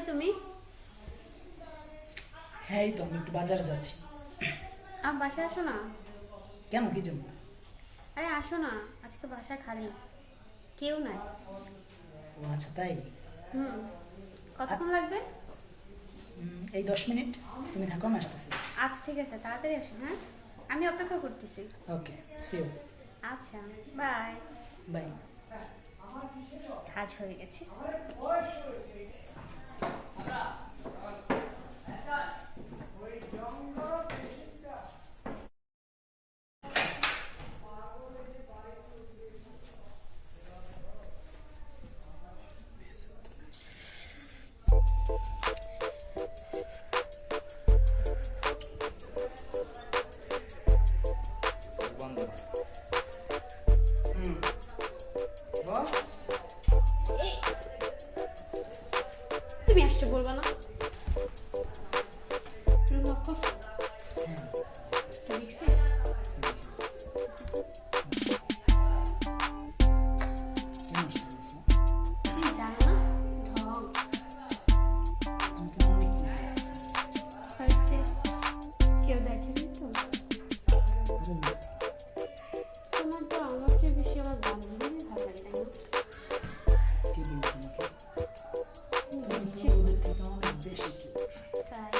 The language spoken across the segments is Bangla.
কই তুমি? হ্যাঁ এই তো আমি একটু বাজারে যাচ্ছি। আমার বাসায় আসো না? কেন কি জন্য? আরে আসো না আজকে বাসা খালি। কেউ নাই। ও আচ্ছা তাই? হুম কতক্ষণ লাগবে? এই দশ মিনিট তুমি থাকো আমি আসতেছি। আচ্ছা ঠিক আছে তাড়াতাড়ি আসো হ্যাঁ? আমি অপেক্ষা করতেছি। ওকে সিও আচ্ছা বাই বাই কাজ হয়ে গেছে। এই, Cause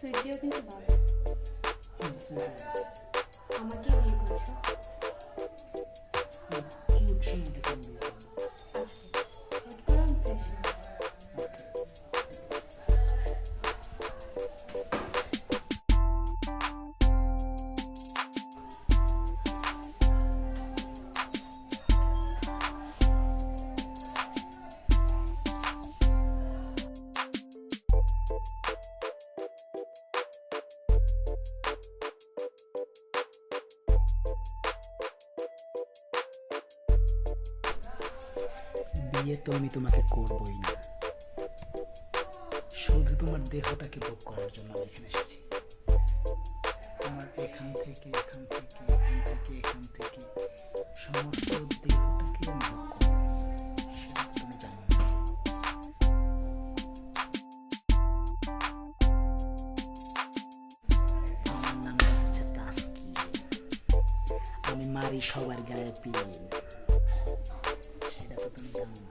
সুইটিও কিন্তু বাদ হুম, simple. আমাকে বিয়ে তো আমি তোমাকে করবই না। শুধু তোমার দেহটাকে ভোগ করার জন্য এখানে এসেছি। এখান থেকে এখান থেকে এখান থেকে এখান থেকে সমস্ত দেহটাকে আমি মারি সবার গায়ে পিন। সেটা তো তুমি জানো।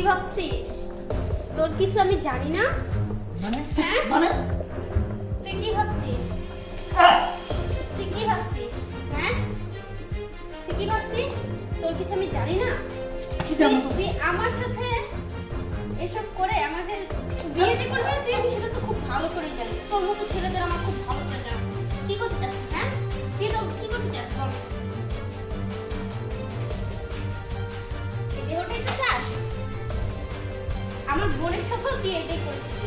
কি ভাবছিস? তোর কিছু আমি জানি না? মানে? হ্যাঁ? মানে? তুই কি ভাবছিস? তুই কি ভাবছিস? হ্যাঁ? তুই কি ভাবছিস? তোর কিছু আমি জানি না? তুই- আমার সাথে এসব করে আমাদের বিয়ে যে করবে তুই আমি সেটা তো খুব ভালো করে জানি তোর মতো ছেলেদের আমার খুব ভালো আমার বোনের সাথেও তুই এটাই করেছিস।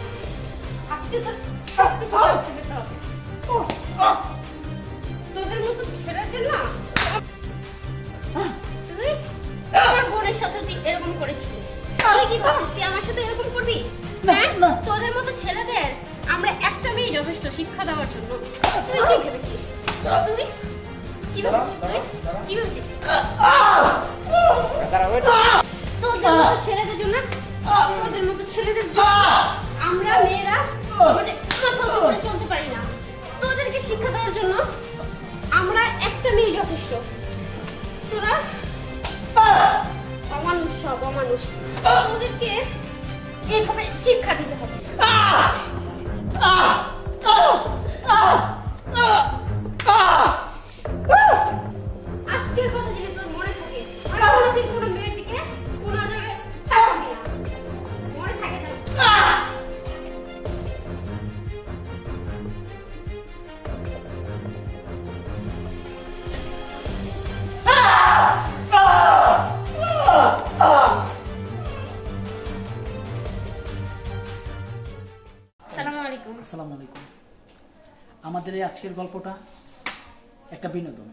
আজকে তো সব কিছু করতে যেতে হবে। তোদের মতো ছেলেদের না তুই আমার বোনের সাথে তুই এরকম করেছিস। তুই কি ভাবছিস তুই আমার সাথে এরকম করবি? না, হ্যাঁ? তোদের মতো ছেলেদের আমরা একটা মেয়ে যথেষ্ট শিক্ষা দেওয়ার জন্য। তুই কি ভেবেছিস? তুই কি ভেবেছিস তুই? কি ভেবেছিস? তোদের মতো ছেলেদের জন্য তোদের মতো ছেলেদের জন্য আমরা মেয়েরা আমাদের মাথা উঁচু করে চলতে পারি না। তোদেরকে শিক্ষা দেওয়ার জন্য আমরা একটা মেয়ে যথেষ্ট। তোরা অমানুষ সব অমানুষ। তোদেরকে এইভাবে শিক্ষা দিতে হবে। আজকের গল্পটা একটা বিনোদন।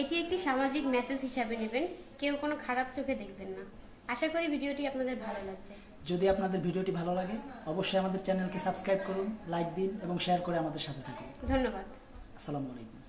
এটি একটি সামাজিক মেসেজ হিসাবে নেবেন। কেউ কোনো খারাপ চোখে দেখবেন না। আশা করি ভিডিওটি আপনাদের ভালো লাগবে। যদি আপনাদের ভিডিওটি ভালো লাগে অবশ্যই আমাদের চ্যানেলকে সাবস্ক্রাইব করুন লাইক দিন এবং শেয়ার করে আমাদের সাথে থাকুন। ধন্যবাদ। আসসালামু আলাইকুম।